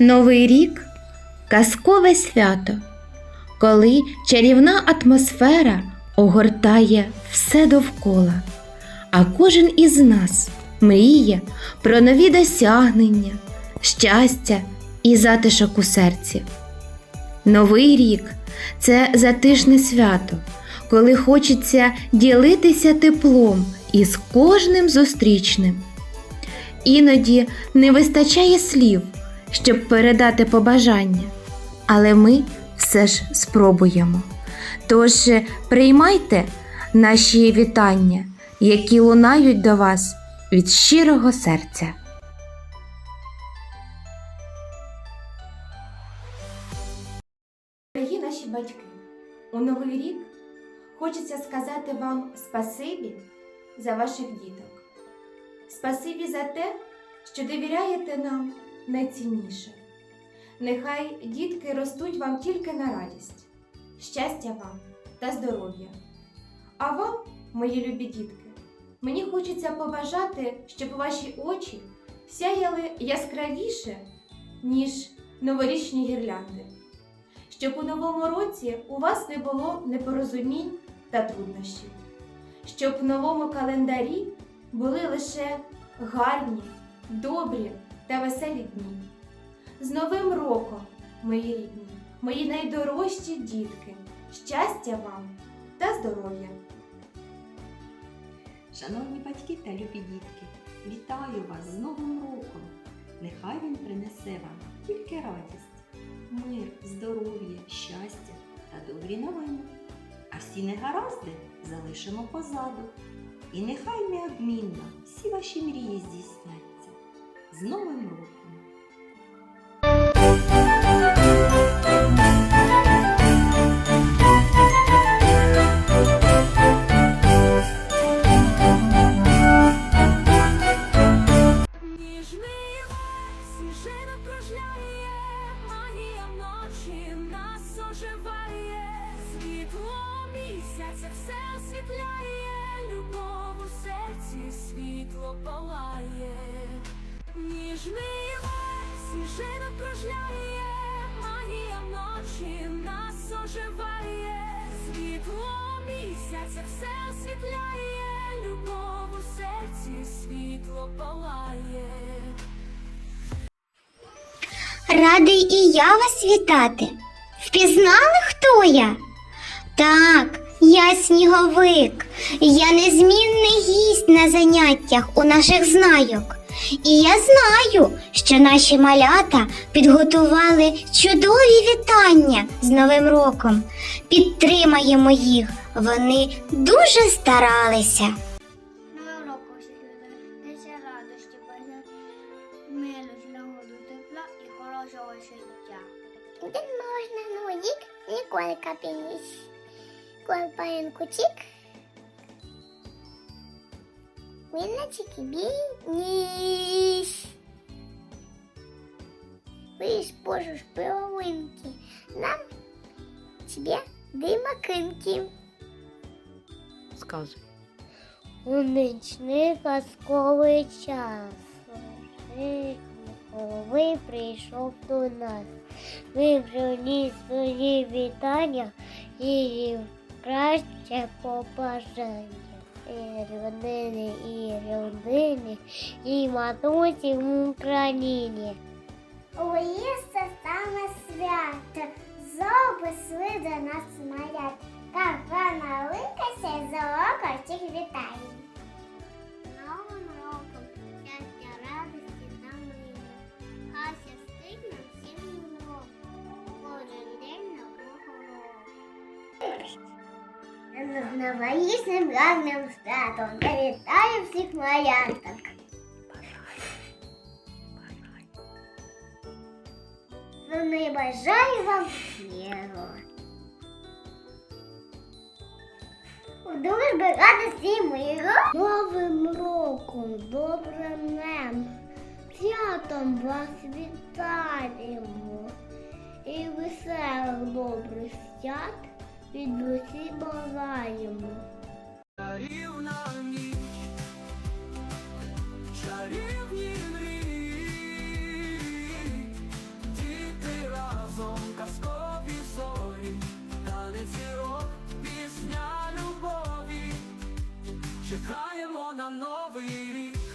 Новий рік казкове свято, коли чарівна атмосфера огортає все довкола, а кожен із нас мріє про нові досягнення, щастя і затишок у серці. Новий рік це затишне свято, коли хочеться ділитися теплом із кожним зустрічним. Іноді не вистачає слів, щоб передати побажання, але ми все ж спробуємо. Тож е, приймайте наші вітання, які лунають до вас від щирого серця. Дорогі наші батьки, у новий рік хочеться сказати вам спасибі за ваших діток. Спасибі за те, що довіряєте нам найцінніше. Нехай дітки ростуть вам тільки на радість, щастя вам та здоров'я. А вам, мої любі дітки, мені хочеться побажати, щоб ваші очі сяяли яскравіше, ніж новорічні гірлянди, щоб у новому році у вас не було непорозумінь та труднощів, щоб в новому календарі були лише гарні, добрі та веселі дні. З Новим роком, мої рідні, мої найдорожчі дітки, щастя вам та здоров'я! Шановні батьки та любі дітки, вітаю вас з Новим роком! Нехай він принесе вам тільки радість, мир, здоров'я, щастя та добрі новини. А всі негаразди залишимо позаду. І нехай неодмінно всі ваші мрії здійсняться. З Новим роком! Місяця все освітляє, любов серці світло палає, ніжний сніжинок кружляє, магія ночі нас оживає, світло місяця все освітляє, любов у серці світло палає. Радий і я вас вітати. Впізнали, хто я? Так, я сніговик. Я незмінний гість на заняттях у наших знайок. І я знаю, що наші малята підготували чудові вітання з Новим роком. Підтримаємо їх. Вони дуже старалися. Нового року всіх людей, несе радості, миру, злагоду, тепла і хорошого життя. День можна новий рік, ніколи капініс. Коли паїнку чік. Виночки бініс. Ви ж божуш половинки. Нам тебе димакинки. Сказуй. У нічний казковий час. Коли прийшов до нас. Ми приніс свої вітання і краще побажання. Родини, і родини, і матусі в Україні. Уїсти саме свято, зоби сли до нас малят. Кафе ликася за око всіх вітає. З новорічним гарним святом та вітаю всіх маляток. Вони бажаю вам миру. У дружби радості миру. Новим роком, добрим днем, святом вас вітаємо. І веселих добрих свят від душі бажаємо. Чарівна ніч, чарівні мрії, діти разом казкові зорі, танець і рок, пісня любові, чекаємо на новий рік.